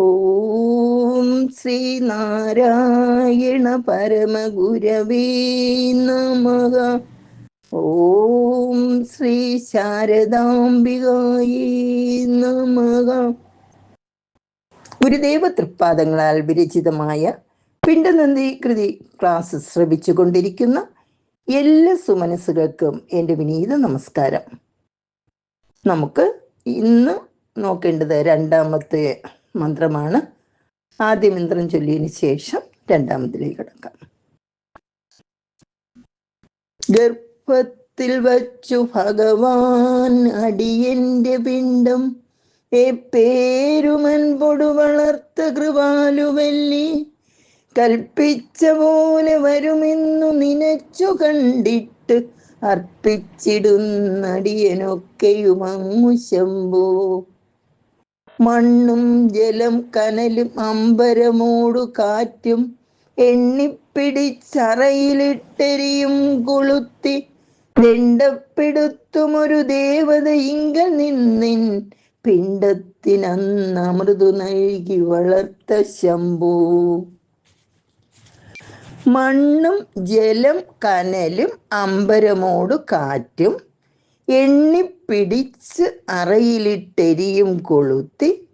ഓം ശ്രീ നാരായണ പരമഗുരവേ നമഃ. ഓം ശ്രീ ശാരദാംബികായേ നമഃ. ഗുരുദേവ തൃപ്പാദങ്ങളാൽ വിരചിതമായ പിണ്ടനന്ദി കൃതി ക്ലാസ് ശ്രവിച്ചു കൊണ്ടിരിക്കുന്ന എല്ലാ സുമനസ്സുകൾക്കും എന്റെ വിനീത നമസ്കാരം. നമുക്ക് ഇന്ന് നോക്കേണ്ടത് രണ്ടാമത്തെ മന്ത്രമാണ്. ആദ്യ മന്ത്രം ചൊല്ലിയതിന് ശേഷം രണ്ടാമതിലേക്ക് കിടക്കാം. ഗർഭത്തിൽ വച്ചു ഭഗവാൻ അടിയന്റെ പിണ്ടം പേരുമൻപൊടു വളർത്ത കൃപാലുവല്ലി കൽപ്പിച്ച പോലെ വരുമെന്നു നിനച്ചു കണ്ടിട്ട് അർപ്പിച്ചിടുന്നടിയനൊക്കെയുമങ്ങു ശമ്പോ മണ്ണും ജലം കനലും അമ്പരമോടു കാറ്റും എണ്ണിപ്പിടിച്ചറയിലിട്ടെരിയും കൊളുത്തി. ദണ്ഡപ്പെടുത്തുമൊരു ദേവത ഇങ്ക നിന്നിൻ പിണ്ടത്തിനന്ന് അമൃതു നൽകി വളർത്ത ശംഭു. മണ്ണും ജലം കനലും അമ്പരമോടു കാറ്റും എണ്ണിപ്പിടിച്ച് അറയിലിട്ടെരിയും കൊളുത്തി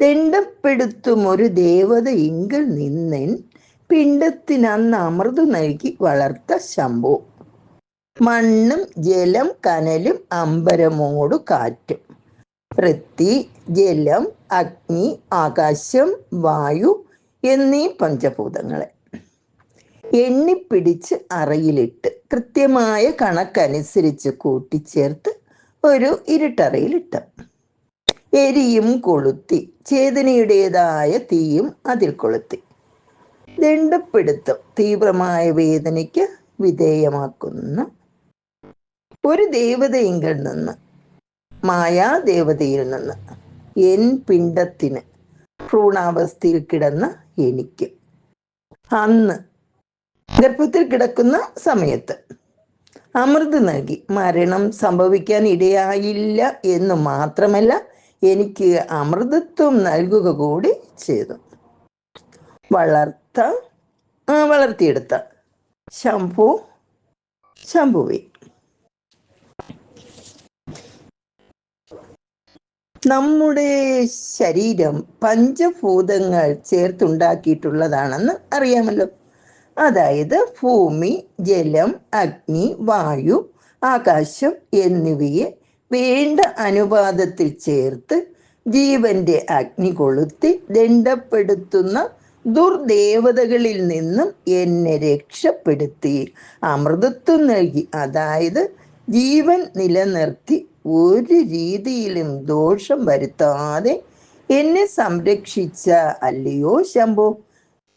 ദണ്ഡപ്പെടുത്തും ഒരു ദേവത ഇങ്കൽ നിന്നൻ പിണ്ടത്തിനന്ന് അമൃതു നൽകി വളർത്ത ശംഭു. മണ്ണും ജലം കനലും അമ്പരമോടു കാറ്റും. പൃഥ്വി ജലം അഗ്നി ആകാശം വായു എന്നീ പഞ്ചഭൂതങ്ങളെ. എണ്ണിപ്പിടിച്ച് അറയിലിട്ട് കൃത്യമായ കണക്കനുസരിച്ച് കൂട്ടിച്ചേർത്ത് ഒരു ഇരുട്ടറയിലിട്ട്. എരിയും കൊളുത്തി ചേതനയുടേതായ തീയും അതിൽ കൊളുത്തി. ദണ്ഡപ്പെടുത്തും തീവ്രമായ വേദനയ്ക്ക് വിധേയമാക്കുന്ന. ഒരു ദേവതയെങ്കിൽ നിന്ന് മായാദേവതയിൽ നിന്ന് എൻ പിണ്ടത്തിന് ഭ്രൂണാവസ്ഥയിൽ കിടന്ന എനിക്ക്. അന്ന് ഗർഭത്തിൽ കിടക്കുന്ന സമയത്ത് അമൃത് നൽകി മരണം സംഭവിക്കാൻ ഇടയായില്ല എന്ന് മാത്രമല്ല എനിക്ക് അമൃതത്വം നൽകുക കൂടി ചെയ്തു. വളർത്ത വളർത്തിയെടുത്ത ശംഭു ശംഭുവി. നമ്മുടെ ശരീരം പഞ്ചഭൂതങ്ങൾ ചേർത്തുണ്ടാക്കിയിട്ടുള്ളതാണെന്ന് അറിയാമല്ലോ. അതായത് ഭൂമി ജലം അഗ്നി വായു ആകാശം എന്നിവയെ വേണ്ട അനുപാതത്തിൽ ചേർത്ത് ജീവന്റെ അഗ്നി കൊളുത്തി ദണ്ഡപ്പെടുത്തുന്ന ദുർദേവതകളിൽ നിന്നും എന്നെ രക്ഷപ്പെടുത്തി. അമൃതത്വം നൽകി. അതായത് ജീവൻ നിലനിർത്തി ഒരു രീതിയിലും ദോഷം വരുത്താതെ എന്നെ സംരക്ഷിച്ച. അല്ലയോ ശംഭു?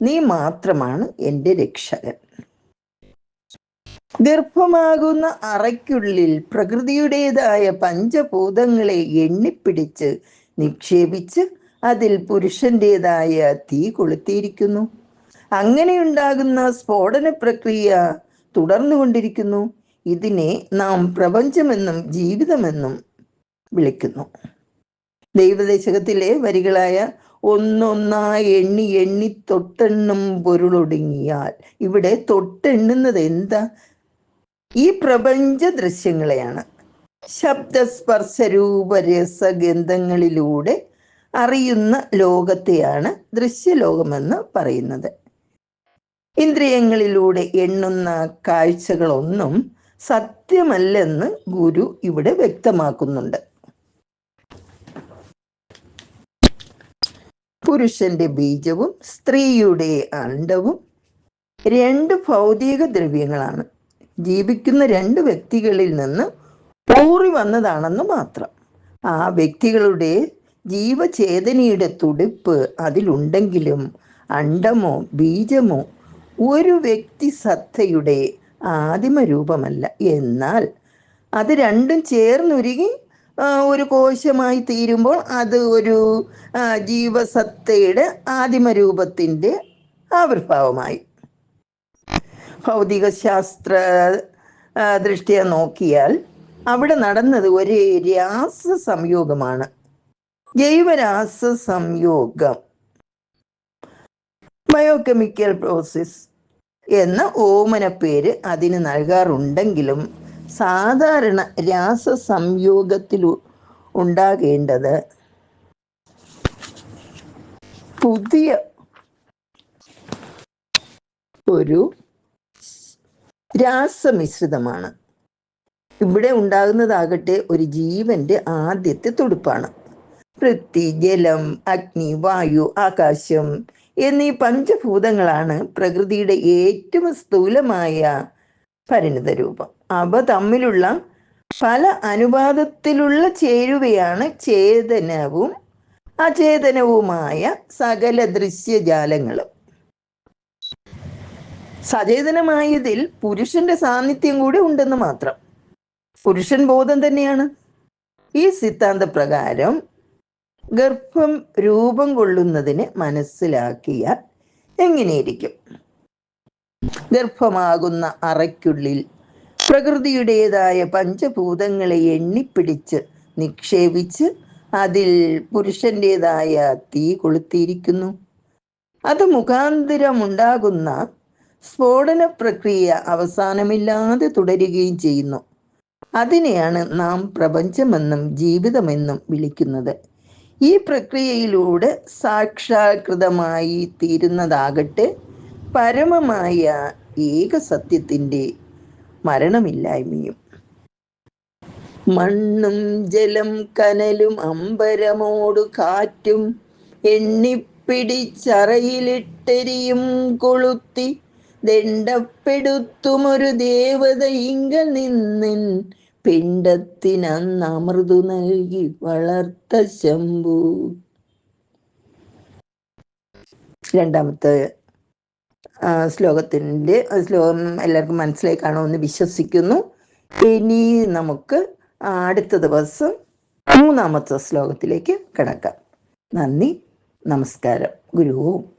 നീ മാത്രമാണ് എന്റെ രക്ഷകൻ. ഗർഭമാകുന്ന അറയ്ക്കുള്ളിൽ പ്രകൃതിയുടേതായ പഞ്ചഭൂതങ്ങളെ എണ്ണിപ്പിടിച്ച് നിക്ഷേപിച്ച് അതിൽ പുരുഷന്റേതായ തീ കൊളുത്തിയിരിക്കുന്നു. അങ്ങനെയുണ്ടാകുന്ന സ്ഫോടന പ്രക്രിയ തുടർന്നുകൊണ്ടിരിക്കുന്നു. ഇതിനെ നാം പ്രപഞ്ചമെന്നും ജീവിതമെന്നും വിളിക്കുന്നു. ദൈവദേശകത്തിലെ വരികളായ ഒന്നൊന്നായി എണ്ണി എണ്ണി തൊട്ടെണ്ണും പൊരുളൊടുങ്ങിയാൽ. ഇവിടെ തൊട്ടെണ്ണുന്നത് എന്താ? ഈ പ്രപഞ്ച ദൃശ്യങ്ങളെയാണ്. ശബ്ദസ്പർശരൂപരസഗന്ധങ്ങളിലൂടെ അറിയുന്ന ലോകത്തെയാണ് ദൃശ്യലോകമെന്ന് പറയുന്നത്. ഇന്ദ്രിയങ്ങളിലൂടെ എണ്ണുന്ന കാഴ്ചകളൊന്നും സത്യമല്ലെന്ന് ഗുരു ഇവിടെ വ്യക്തമാക്കുന്നുണ്ട്. പുരുഷന്റെ ബീജവും സ്ത്രീയുടെ അണ്ടവും രണ്ട് ഭൗതിക ദ്രവ്യങ്ങളാണ്. ജീവിക്കുന്ന രണ്ട് വ്യക്തികളിൽ നിന്ന് ഊറി വന്നതാണെന്ന് മാത്രം. ആ വ്യക്തികളുടെ ജീവചേതനയുടെ തുടിപ്പ് അതിലുണ്ടെങ്കിലും അണ്ടമോ ബീജമോ ഒരു വ്യക്തി സത്തയുടെ ആദിമ രൂപമല്ല. എന്നാൽ അത് രണ്ടും ചേർന്നുരുകി ഒരു കോശമായി തീരുമ്പോൾ അത് ഒരു ജീവസത്തയുടെ ആദിമ രൂപത്തിന്റെ ആവിർഭാവമായി. ഭൗതിക ശാസ്ത്ര ദൃഷ്ടിയ നോക്കിയാൽ അവിടെ നടന്നത് ഒരേ രാസ സംയോഗമാണ് ജൈവരാസ സംയോഗം ബയോകെമിക്കൽ പ്രോസസ് എന്ന ഓമന പേര് അതിന് നൽകാറുണ്ടെങ്കിലും സാധാരണ രാസസംയോഗത്തിൽ ഉണ്ടാകേണ്ടത് പുതിയ ഒരു രാസമിശ്രിതമാണ്. ഇവിടെ ഉണ്ടാകുന്നതാകട്ടെ ഒരു ജീവന്റെ ആദ്യത്തെ തുടുപ്പാണ്. പൃഥ്വി ജലം അഗ്നി വായു ആകാശം എന്നീ പഞ്ചഭൂതങ്ങളാണ് പ്രകൃതിയുടെ ഏറ്റവും സ്ഥൂലമായ പരിണിത രൂപം അവ തമ്മിലുള്ള പല അനുപാതത്തിലുള്ള ചേരുവയാണ് ചേതനവും അചേതനവുമായ സകല ദൃശ്യജാലങ്ങളും. സചേതനമായതിൽ പുരുഷന്റെ സാന്നിധ്യം കൂടി ഉണ്ടെന്ന് മാത്രം. പുരുഷൻ ബോധം തന്നെയാണ്. ഈ സിദ്ധാന്ത പ്രകാരം ഗർഭം രൂപം കൊള്ളുന്നതിന് മനസ്സിലാക്കിയ എങ്ങനെയിരിക്കും? ഗർഭമാകുന്ന അറയ്ക്കുള്ളിൽ പ്രകൃതിയുടേതായ പഞ്ചഭൂതങ്ങളെ എണ്ണിപ്പിടിച്ച് നിക്ഷേപിച്ച് അതിൽ പുരുഷന്റേതായ തീ കൊളുത്തിയിരിക്കുന്നു. അത് മുഖാന്തരമുണ്ടാകുന്ന സ്ഫോടന പ്രക്രിയ അവസാനമില്ലാതെ തുടരുകയും ചെയ്യുന്നു. അതിനെയാണ് നാം പ്രപഞ്ചമെന്നും ജീവിതമെന്നും വിളിക്കുന്നത്. ഈ പ്രക്രിയയിലൂടെ സാക്ഷാത്കൃതമായി തീരുന്നതാകട്ടെ പരമമായ ഏക സത്യത്തിന്റെ മരണമില്ലായ്മയും. മണ്ണും ജലം കനലും അമ്പരമോടു കാറ്റും എണ്ണിപ്പിടിച്ചറയിലിട്ടെരിയും കൊളുത്തി ദണ്ഡപ്പെടുത്തുമൊരു ദേവത ഇങ്കൽ നിന്നിൻ പിണ്ടത്തിനന്ന് അമൃതു നൽകി വളർത്ത ശംഭു. രണ്ടാമത്തെ ശ്ലോകത്തിന്റെ ശ്ലോകം എല്ലാവർക്കും മനസ്സിലായി കാണുമെന്ന് വിശ്വസിക്കുന്നു. ഇനി നമുക്ക് അടുത്ത ദിവസം മൂന്നാമത്തെ ശ്ലോകത്തിലേക്ക് കിടക്കാം. നന്ദി നമസ്കാരം. ഗുരുവും